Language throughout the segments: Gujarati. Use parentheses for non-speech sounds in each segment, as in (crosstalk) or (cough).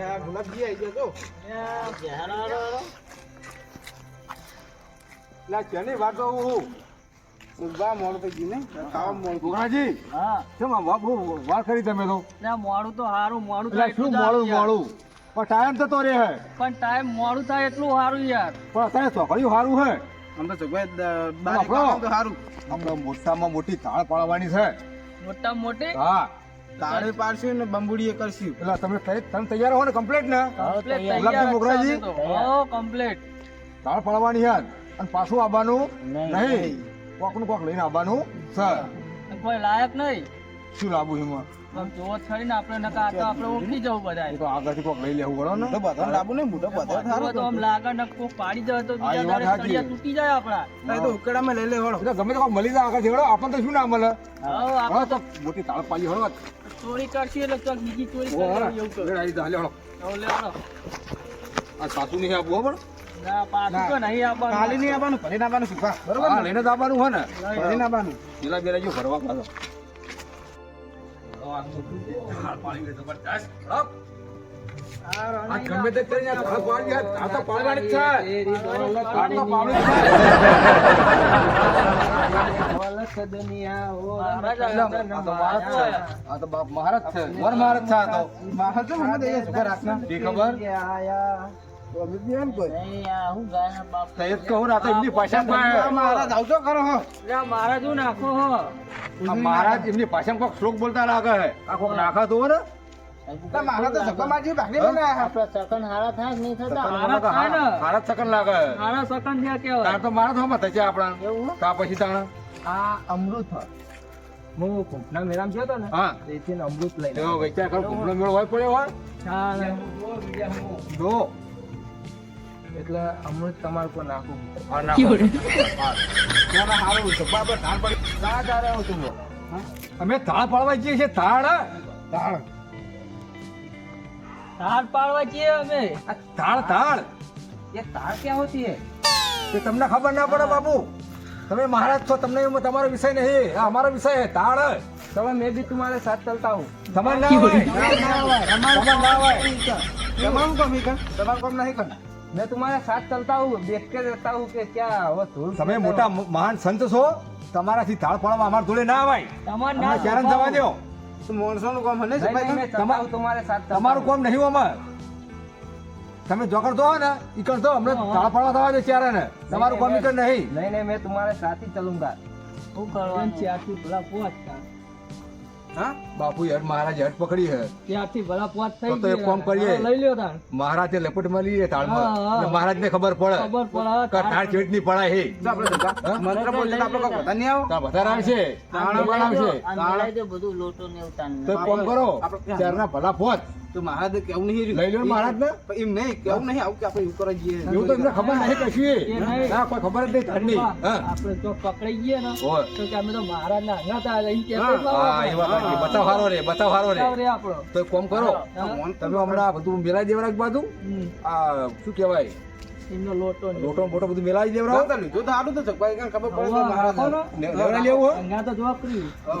ગુલાબજી આવી ગયા તો લા કેની વાતો હું ઊભા મોડ થઈ ગઈ ને ખાવા મોડ ગોગરાજી હા કેમ આ વા- બહુ વાર કરી તમે તો ના મોડું તો હારું મોડું થાય શું મોડું મોડું પણ ટાઈમ થતો રે હે પણ ટાઈમ મોડું થાય એટલું સારું યાર પણ અત્યારે સારું હે તો તો સારું આપણે મોટામાં મોટી તાળ પાડવાની છે. મોટા મોટી? હા. તાળે પાડશું ને બંબુડીએ કરશું. એટલે તમે તમે તૈયાર હો ને કમ્પ્લીટ ને? કમ્પ્લીટ તૈયાર. તૈયાર. જ મોગરાજી? છે અમે તો. હો કમ્પ્લીટ તાળ પાડવાની યાદ અને પાછું આવવાનું નહીં. નહીં. કોકનું કોક લઈને આવવાનું સર. કોઈ લાયક નહીં. શું લાવવું એમાં? આમ જોવો ખરી ને આપણે નકા આ તો આપણે ઓળખી જવું બધા તો આગળથી કોક લઈ લેવું પડે ને. તો બધા લાવવું ને મોટો બધા જોવો તો આમ લાગે ને કોક પાડી જાય તો બીજા દાડે સાચી. તૂટી જાય આપણા. તો ઉકેડામાં લઈ લે વળો ગમે તો મળી જાય આગળ આપણને તો શું ના મળે? હવે આપણે તો મોટી તાળ પાડી હળો. ચોરી કરશે એટલે બીજી ચોરી ઓ, એવું કરું. આવી જા, હળો. હવે લેવડો. આ સાસુ નહીં આપવું હો પણ ના પાછું તો નહીં આપવાનું. ખાલી નહીં આપવાનું ભરીને આવવાનું સુખા બરોબર લઈને જ આવવાનું હોય ને. ભરીને આવવાનું પેલા બેલા જો ભરવા પાછો. ગમે તે કરીને આ તો પાડવાની જ છે. આ તો મહારાજ છે. મહારાજ છે વર મહારાજ છે આ તો ખબર નહીં, મહારાજ આવજો કરો. હો એટલે આ મારા જો નાખો મહારાજ એમની ભાષામાં કોઈક શ્લોક બોલતા લાગે છે. આ કોઈક નાખાતું હોય ને? તો મારા તો સભામાં જે ભાગની બનાયા હારા થાય ને. સકન લાગે છે. હારા સકન થયા કેવાય તાર તો મારા થોમાં થશે આપણા. તા પછી તાણા. આ અમૃત હું કુંભના મેળામાં ગયો હતો ને? હા. તેથી અમૃત લઈ વેચાર કર કુંભનો મેળો હોય પડ્યો હોય. જો. એટલે અમૃત તમારે પર નાખું અમે તાળ પાડવા જઈએ છીએ તાળ તાળ તાળ પાડવા જઈએ અમે. તાળ તાળ એ તાળ ક્યાં હોતી હે એ તમને ખબર ના પડે બાપુ. તમે મહારાજ છો તમને તમારો વિષય નહીં. અમારો વિષય હે તાળ તમે મેં બી તમારે સાથ ચલતા હું તમારે ના હોય. તમારે ના હોય. તમારું કામ નહીં કર તમારું કામ નહીં કર मैं तुम्हारे साथ चलता हूँ देख के रहता हूँ कि क्या वो धूल તમે મોટા મહાન સંત છો તમારાથી તાળ પાડવા અમારા જોડે ના આવે તમાર અમને ના ક્યારે જવા દો तो मानसो નું કામ હને નહીં, નહીં, ચલતા તમા- હું તમારે સાથ તમારું કોમ નહીં અમાર તમે જો કરતો હોય ને ઈ કરતો અમને તાળ પાડવા થવા દે ત્યારે ને તમારું કોમ ઈ કર નહીં नहीं नहीं मैं तुम्हारे साथ ही चलूंगा શું કરવાનું ત્યાંથી ભલા પહોંચતા हाँ બાપુ યાર મહારાજ હેડ પકડી હે ત્યાંથી ભલા પહોંચ થઈ તો તો એક કામ કરીએ. લઈ લ્યો તાણ. મહારાજે લપટમાં લઈએ તાળમાં. માં મહારાજ ને મહારાજને ખબર પડે. ખબર પડે કે તાળ કેવી ની પડાય હે. તો આપણે હા? બોલતા તો આપણે કોઈ બધા નહીં આવો? તાળ વધારે આવશે. તાળ વધારે આવશે. તો કામ કરો. ત્યારના ભલા પહોંચ તો મહારાજ કેવું નહીં લઈ લ્યો ને એમ નહીં કેવું નહીં આવું કે આપણે એવું કરવા જઈએ? એવું તો એમને ખબર નહીં કશું. ના કોઈ ખબર જ નહીં તાળની આપણે જો પકડાઈ ગઈએ ને તો કે અમે તો મહારાજ ના અંગાતા રહીને કહેતો હા, એટલા હા એ વાત સાચી. બતાવ હારો રે બતાવ હારો રે. બતાવ આપણો. તો એક કરો તમે હમણાં બધું મેલાઈ દેવરાજ બાજુ. આ શું કહેવાય એમનો લોટો લોટો મોટો બધું મેલાવી દેવરાવ તો લીધું તો સારું તો ચકવાઈ ખબર પડે મહારાજ લેવું હોય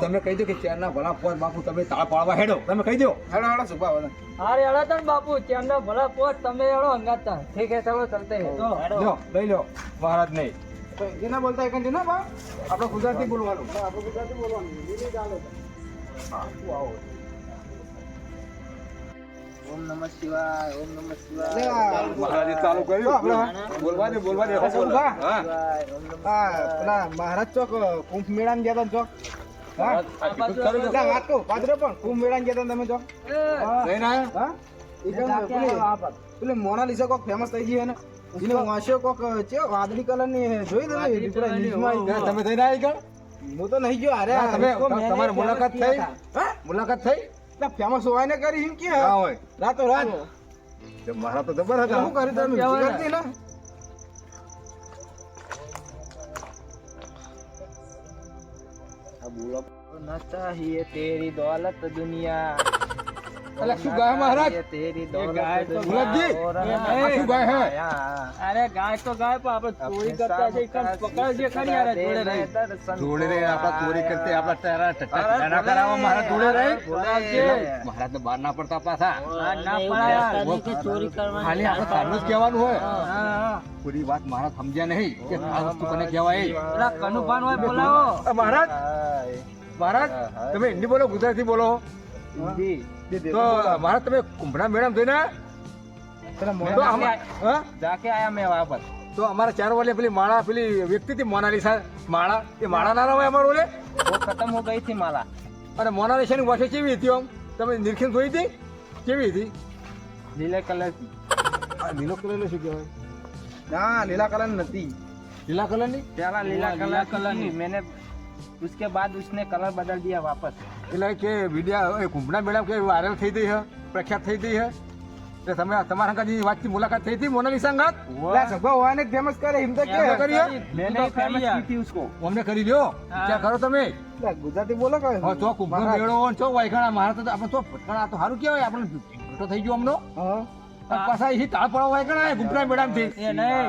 તમે કહી દો કે ચેરના ભલા પોત બાપુ તમે તાળ પાડવા હેડો. તમે કહી દો. હેડો હેડો સુભા હારે હેડો તને બાપુ ચેરના ભલા પોત તમે હેડો અંગાતા ઠીક હે ચલો ચલતે હે. લો લઈ લો મહારાજ નહીં તો એના બોલતા એક ના બા? આપણે ગુજરાતી બોલવાનું. આપણે ગુજરાતી બોલવાનું. ઓમ નમઃ શિવાય ઓમ નમઃ શિવાય. મહારાજે ચાલુ કર્યું. બોલવા દે બોલવા દે હા. પેલા મહારાજ ચોક કુંભ મેળા ને ગયા ચોક વાત કહું પાદરે પણ. કુંભ મેળા ગયા તમે જો પેલી મોનાલિસા કોક ફેમસ થઈ ગઈ ને? એનો વાંસ્યો કોક છે વાદળી કલરની જોઈ તમે તમે થઈને આવી ગયો હું તો નહીં ગયો અરે તમારે મુલાકાત થઈ? મુલાકાત થઈ? તા ફેમસ હોય ને કરી એમ કે હા. હોય. રાતો રાત. મારા તો જબર હતા. હું કરી તમે? કરતી ને. આ બોલો નસ્તા હી તેરી દોલત દુનિયા. અલા, શું ગાય મહારાજ? શું ગાય હે? અરે ગાય તો ગાય પણ આપણે ચોરી કરતા છે પકડ છે ખરી યાર જોડે રહી. જોડે રે આપણા ચોરી કરતે આપણા તારા ટટ્ટા ટીકા કરાવો મારા જોડે રે મહારાજ ને બહાર ના પડતા પાછા. ના પડાય. ખાલી આપણે તારું જ કહેવાનું હોય. હા, હા. પૂરી વાત મહારાજ સમજ્યા નહીં કે આ વસ્તુ કોને કહેવાય. પેલા કનુભાન હોય બોલાવો. મહારાજ મહારાજ તમે હિન્દી બોલો ગુજરાતી બોલો. તો મારા તમે કુંભણા મેળામ જોઈને? તો અમારા ચાર વાલે પેલી માળા પેલી વ્યક્તિ હતી મોનાલિસા માળા. એ માળા ના રવાય અમારું લે ખતમ હું ગઈ હતી માળા. અને મોનાલિસાની વાસે કેવી હતી આમ? તમે નિરીક્ષણ જોઈ હતી? કેવી હતી? લીલા કલર લીલો કલર શું કહેવાય? ના લીલા કલર નથી લીલા કલરની? પેલા લીલા કલર કલરની. મેને ઉસકે બાદ ઉસને કલર બદલ દિયા વાપસ. એટલે કે વિડીયા એ કુંભના મેળા કે વાયરલ થઈ ગઈ હે પ્રખ્યાત થઈ ગઈ હે. એટલે તમે તમારા કાજી વાતની મુલાકાત થઈ હતી મોનાલી સંગાત સભા હોવાને ફેમસ કરે એમ તો કે કરી અમને કરી લ્યો. ક્યાં કરો તમે? ગુજરાતી બોલો કે હા તો કુંભનો મેળો છો વાયખાણા મહારાજ આપણે તો ભટકાણા તો સારું કહેવાય આપણે ભેટો થઈ ગયો અમનો. હા. પાછા એ તાળ પાડવા હોય કણાય ગુપરા મેડમથી એ નહીં.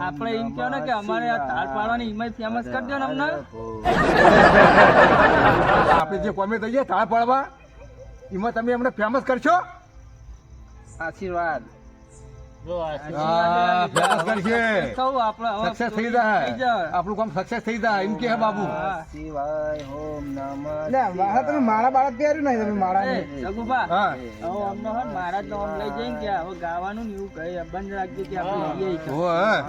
આપણે એમ કહો ને કે અમારે આ તાળ પાડવાની ઈમેજ ફેમસ કરી દો ને અમને. (laughs) આપણે જે કોમે દઈએ તાળ પાડવા એમાં તમે અમને ફેમસ કરશો? આશીર્વાદ. હા કરશે સક્સેસ થઈ જાય. આપણું કામ સક્સેસ થઈ જાય. એમ કે બાબુ. નમઃ મારા તમે માળા બાળા પહેર્યું નહીં તમે માળા સગુભા, અમને હે. ને મહારાજ લઈ જઈને કે હવે ગાવાનું ને એવું કહી બંધ રાખજે કે આપણે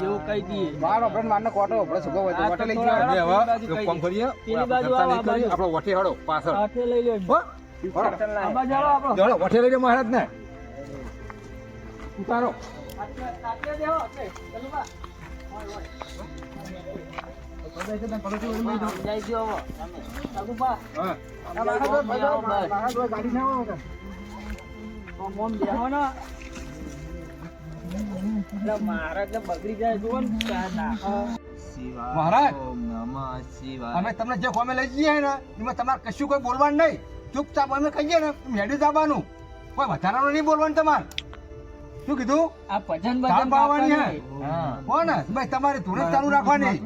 એવું કહી દઈએ બાર આપણે મારનો કોટો આપણે સુગો હોય તો લઈ તો હવે કઈ કામ કરીએ. પેલી બાજુ આપણે વઠે હળો પાછળ. હાથે લઈ લો હો. વઠે લઈ લો મહારાજ ને ઉતારો. તમને જે કોમે લઈ જઈએ ને, એમાં તમારે કશું કોઈ બોલવાનું નહીં. ચૂપચાપ અમે કહીએ ને હેડી જવાનું. કોઈ વધારાનું નહીં બોલવાનું તમારે. શું કીધું? આ ભજન ભજન પાવાની હે? ને ભાઈ તમારે ધૂળ ચાલુ રાખવાની.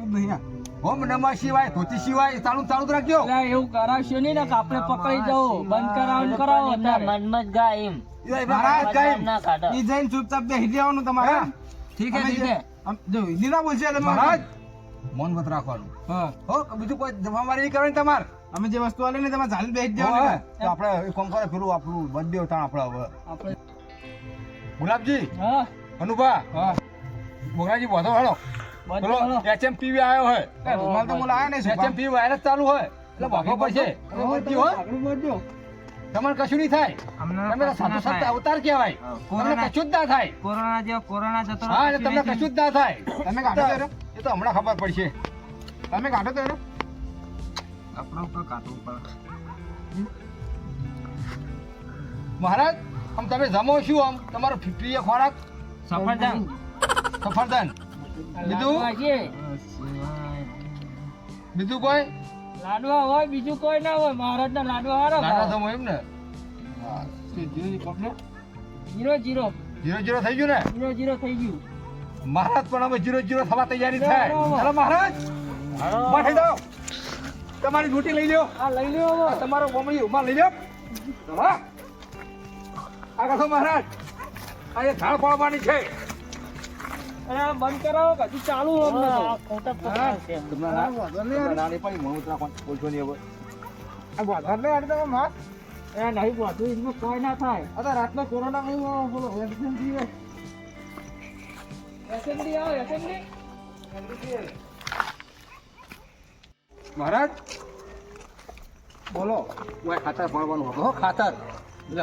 ઓમ નમઃ શિવાય ધોતી શિવાય ચાલુ ચાલુ જ રાખજો. એવું કરાવશો નહીં ને કે આપણે પકડી જવું. બંધ કરાવો કરાવો ઈ જઈને ચૂપચાપ બેસી જવાનું તમારે. હા. ઠીક હે ઠીક હે. જો હિન્દી ના બોલશે મહારાજ. મૌન મત રાખવાનું. હા. હો બીજું કોઈ જમાવારી નહીં કરવાની તમારે. અમે જે વસ્તુ આલે ને તમારે ઝાલી બેસી જવાનું આપણે કામ કરે પેલું આપણું બંધ તાણ આપણે હવે. આપણે ગુલાબજી હા. અનુભા હા. મોગરાજી બોધો હાલો. બોલો એચએમ પીવી આવ્યો હોય. રૂમાલ તો બોલા આયા ને એચએમ પીવી વાયરસ ચાલુ હોય. એટલે ભાગો પડશે? તમારે કશું નહીં થાય. તમે તો સાધુ સંત અવતાર કહેવાય. તમને કશું જ ના થાય. કોરોના જેવો કોરોના જતો હા એટલે તમને કશું જ ના થાય. તમે કાઢો તો એ તો હમણાં ખબર પડશે. તમે કાઢો તો આપણો ઉપર કાઢવું પડે. મહારાજ આમ તમે જમો શું આમ? તમારો પ્રિય ખોરાક? સફરજન. સફરજન. બીજું? બીજું કોઈ? લાડવા હોય બીજું કોઈ ના હોય. મહારાજ ના લાડવા હારા લાડવા. જમો એમ ને જીરો જીરો. જીરો જીરો થઈ ગયું ને? જીરો જીરો થઈ ગયું. મહારાજ પણ હવે જીરો જીરો થવા તૈયારી થાય. ચાલો મહારાજ. માઠી દો તમારી ડ્યુટી લઈ લ્યો. આ લઈ લ્યો તમારો ગોમડી ઉમા લઈ લ્યો. હા છો મહારાજ. આ એ ધાળ પાડવાની છે. અને બંધ કરાવો હજુ ચાલુ. આ બોધર લે આડે તમે માર. એ નહીં બધું એમાં કોઈ ના થાય. આ રાતનો કોરોના માં બોલો વેક્સિન જીવે એસેમ્બલી આવો મહારાજ? બોલો ખાતર ભણવાનું હતો ખાતર. લે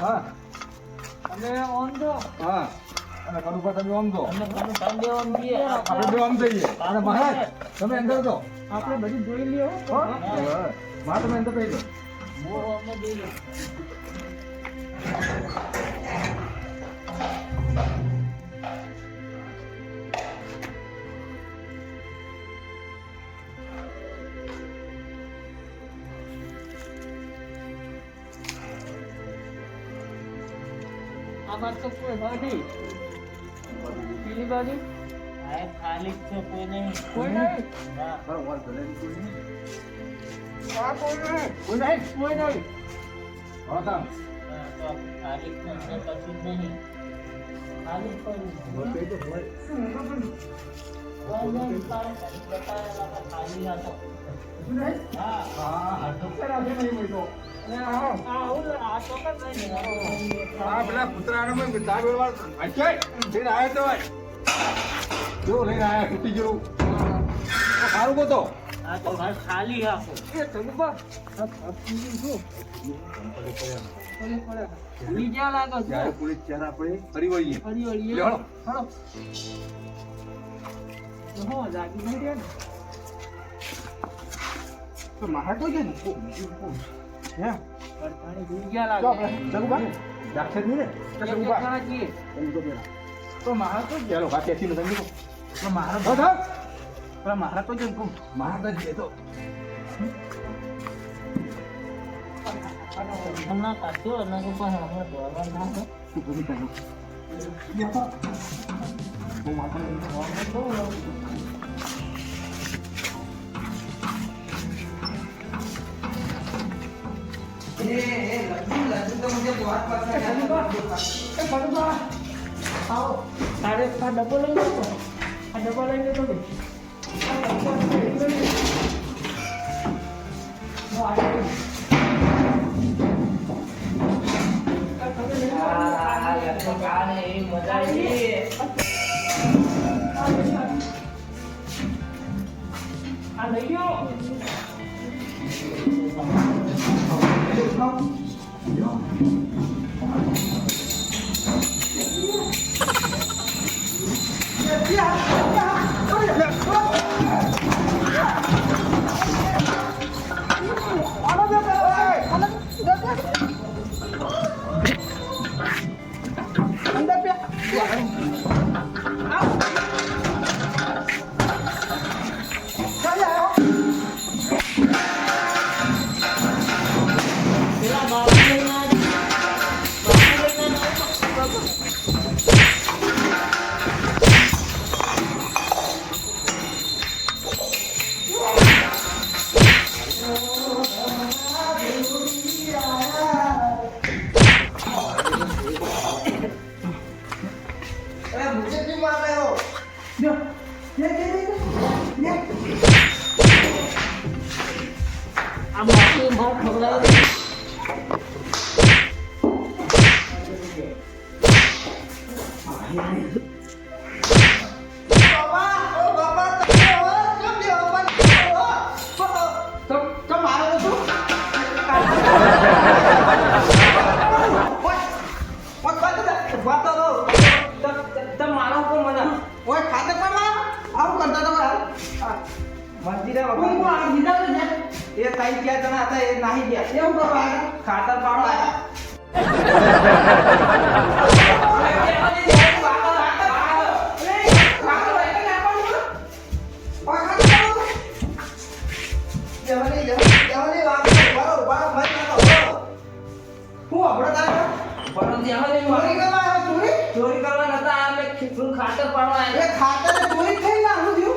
હા તમે અને કનુપા તમે ઓમ દો. અને આપણે અને મહારાજ તમે અંદર દો. આપણે બધું જોઈ લ્યો તમે અંદર દઈ દો મો ઓમ દઈ દો આમાં તો કોઈ હોય નહીં. પેલી બાજુ? ખાલી છે કોઈ નહીં. કોઈ નહીં? કોઈ નહીં. કોઈ નહીં. કોઈ નહીં? કોઈ નહીં. હા, તામ. ખાલી કશું નહીં. ખાલી કોઈ બોલ કઈ તો હોય. ખાલી હતો હા. હા, તો ક્યારે નહીં મળ્યો? આ તો. પેલા કૂતરાનો લઈને આવ્યો જો લઈને આવ્યા ગયું. સારું આ તો. ખાલી આખો એ ચંદુબા બીજા લાગો છો પોલીસ ચાર આપણે ફરી વળીએ. ફરી વળીએ. હળો. હળો. હો, જાગી નહીં ને? તો મારા તો છે ને? હે? પડતાળી બીજા જો લાગે. ચંદુબા દાક્ષર નહીં ને? તો એક એક ચંદુબા જણા તો પેલા તો મારા તો ચાલો હાથે થી નથી નીકળો તો મારા હો તો મારા તો ને કહું. મારા તો જે તો. હમણાં કાઢ્યો અને તો પણ હમણાં દોડવા ના ભૂલી ગયો હું માથા આવો. તારે આ ડબ્બો લઈ લો તો. આ ડબ્બો લઈ લેતો ને. આ ડબ્બો લઈ લો ને. લો, આ 快走！એ તાઈ ગયા જણા હતા એ નાહી ગયા. કેવું કરવા? ખાતર પાડો આવ્યા. ચોરી કરવા નતા ખાતર ખીચડું ખાતર પાડવા આવ્યા.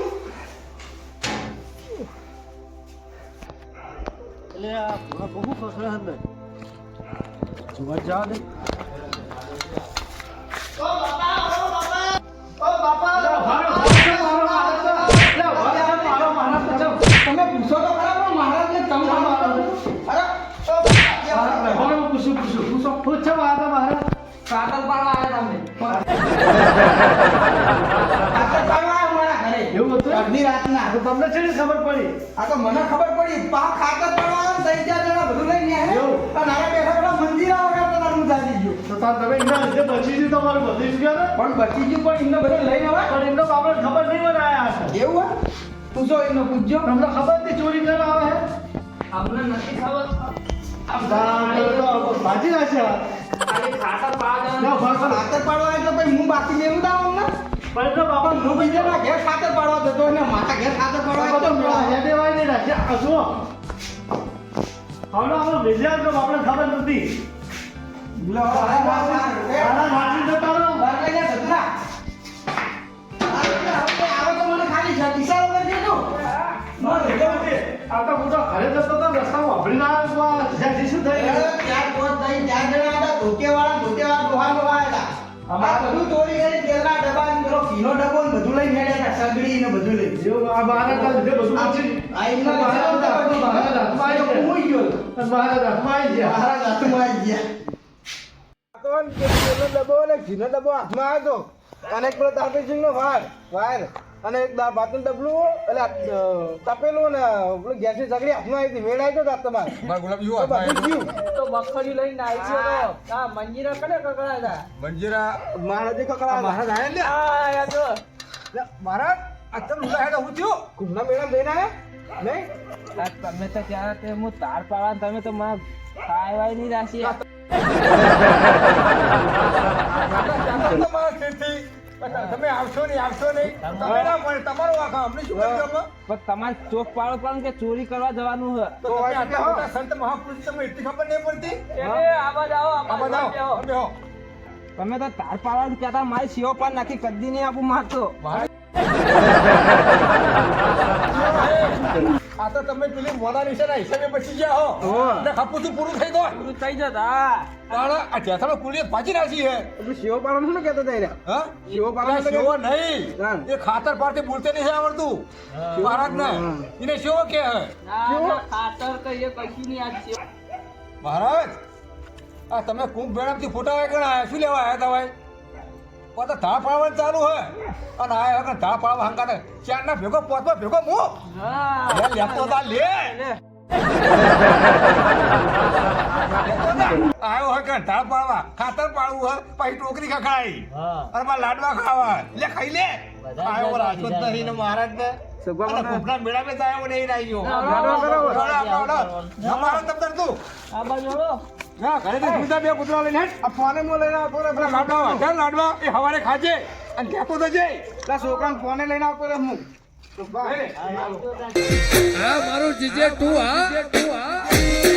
એટલે આ બહુ ફસડે અંદર જોવા જાવ ને તમે પૂછો તો ખરા પણ મહારાજને તમે ના મારો અરે પૂછું પૂછું પૂછો પૂછો મારા મારા ખાતર પાડવા આવ્યા તમે ખાતર પાડવા આવ્યા મારા ઘરે. એવું હતું? અડધી રાતના. તો તમને છે ને ખબર પડી? આ તો મને ખબર પડી. પા ખાતર પડવા થઈ ગયા જણા બધું લઈને આવ્યા બેઠા બેઠા મંદિર આવડે તો તારું જાજી ગયો. તો તાર તમે એમના લીધે બચી ગયું તમારું બધી જ ગયો પણ બચી ગયું પણ એમને બધું લઈને આવે. પણ એમનો બાપડે ખબર નહીં મને આયા હશે. એવું હોય? પૂછો એમને પૂછજો. તમને ખબર નથી ચોરી કરવા આવે હે? અમને નથી ખબર. ભાજી નાખ્યા છે ખાતર પાડવા. એટલે ભાઈ હું બાકી લેવું દાવ અમને પણ એમનો બાપા હું બીજાના ઘેર ખાતર પાડવા જતો ને મારા ઘેર ખાતર પાડવા તો હેડે વાય રાખ્યા. જુઓ. હમણાં આપણો ખબર નથી. તો તું. બધું કરી ડબ્બા ને ડબો ને બધું લઈને હેડ્યા હતા, સગડી ને બધું લઈને. આ એમના લીધે બધા બધું બહાર હું કોઈ ગયો. બારા હાથમાં આવી ગયા. તો ને કે તેલનો ડબો અને ઘીનો ડબો હાથમાં આવ્યો અને એક પેલો તાપેસિંગનો વાર વાયર અને એક દા- ભાતનું ડબલું એટલે આ, તપેલું ને પેલું ગેસની સગડી હાથમાં આવી હતી. મેળ આવ્યો હતો તમારે ગુલાબ તો યુવા બધું તો મગફળી લઈને આવી છે આ મંજીરા કને કકડા હતા મંજીરા મહારાજે આ કકડા મહારાજ આયા ને? મહારાજ આ તમે ઊંધા હેડા હું થયો? કુંભના મેળા જઈને આયા? નહીં? આ તમે તો ત્યારે તે હું તાર પાડવા તમે તો માં ખાવાય નહીં રાશી તમે આવશો નહીં આવશો નહીં. તમે ના મળે તમારો વાંક અમને શું કરી પણ તમારે ચોક પાડો પણ કે ચોરી કરવા જવાનું છે. તો આટલા મોટા સંત મહાપુરુષ તમને એટલી ખબર નહીં પડતી? આવા આવો જાઓ, આમ બેહો. તમે તો તાર પાડવાનું કહેતા મારી સીઓ પર નાખી કદી નહીં આપું મારતો આ તો તમે પેલી મોડા નિશાના હિસાબે બચી ગયા હો. હોવે. એટલે તું પૂરું થઈ દો પૂરું થઈ જતા પણ આ. જેઠાનો કુલિયત ભાજી નાખી હે પેલું શિવ પાલન શું કહેતો હતા રહ્યા? હા? શિવો પાલન પેલા નહીં. એ ખાતર પાડતી બોલતે નહીં આવડતું. મહારાજ ને એને શિવ કે હે? ખાતર તો એ કશું નહીં આજ છે મહારાજ આ તમે કુંભ મેળામાંથી ફોટા વાગણા આયા શું લેવા આવ્યા હતા ભાઈ? પાછા ધા પાડવાનું ચાલુ હે. અને આ વખત ધા પાવા હંકાને ચારના ભેગો પોતમાં ભેગો મો. લેતો તા લે. આવ્યો હોય કે ધા પાડવા ખાતર પાડવું હોય પછી ટોકરી ખખડાઈ અને લાડવા ખાવા. લે ખાઈ લે. આવ્યો રાજકોટ નહીં ને મહારાજ ને સગવા અને મને- કુંભના મેળા મેં આવ્યો નહીં આવ્યો લાડવા કરાવો. મહારાજ તમ તાર તું. આ બાજુ હળો. ના ઘરેથી કૂતરા બે કૂતરા લઈને આ ફોને મો લઈને આવતો રે પેલા લાડવા એ હવારે ખાજે અને કહેતો તો જઈ પેલા છોકરાને ફોને લઈને આવતો રે હું. હા મારું જીજે તું હા તું હા